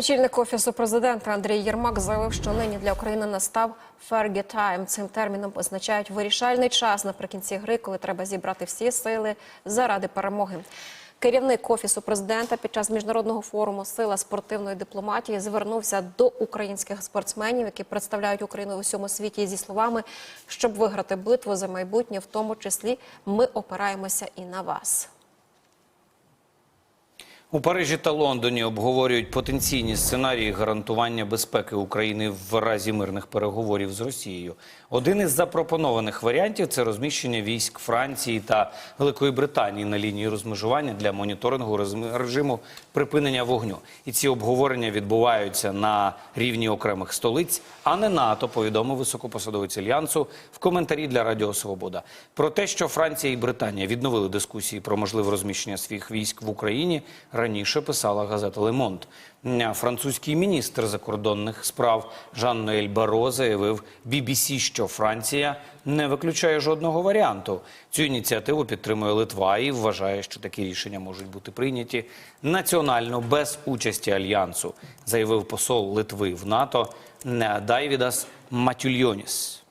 Очільник офісу президента Андрій Єрмак заявив, що нині для України настав «Fergie time». Цим терміном означають вирішальний час наприкінці гри, коли треба зібрати всі сили заради перемоги. Керівник офісу президента під час міжнародного форуму Сила спортивної дипломатії звернувся до українських спортсменів, які представляють Україну в усьому світі зі словами, щоб виграти битву за майбутнє, в тому числі ми опираємося і на вас. У Парижі та Лондоні обговорюють потенційні сценарії гарантування безпеки України в разі мирних переговорів з Росією. Один із запропонованих варіантів це розміщення військ Франції та Великої Британії на лінії розмежування для моніторингу режиму припинення вогню. І ці обговорення відбуваються на рівні окремих столиць, а не НАТО. Повідомив високопосадовець альянсу в коментарі для Радіо Свобода. Про те, що Франція і Британія відновили дискусії про можливе розміщення своїх військ в Україні, раніше писала газета «Лемонт». Французький міністр закордонних справ Жан-Ноель Баро заявив BBC, що Франція не виключає жодного варіанту. Цю ініціативу підтримує Литва і вважає, що такі рішення можуть бути прийняті національно без участі альянсу, заявив посол Литви в НАТО Дайвідас Матюльйоніс.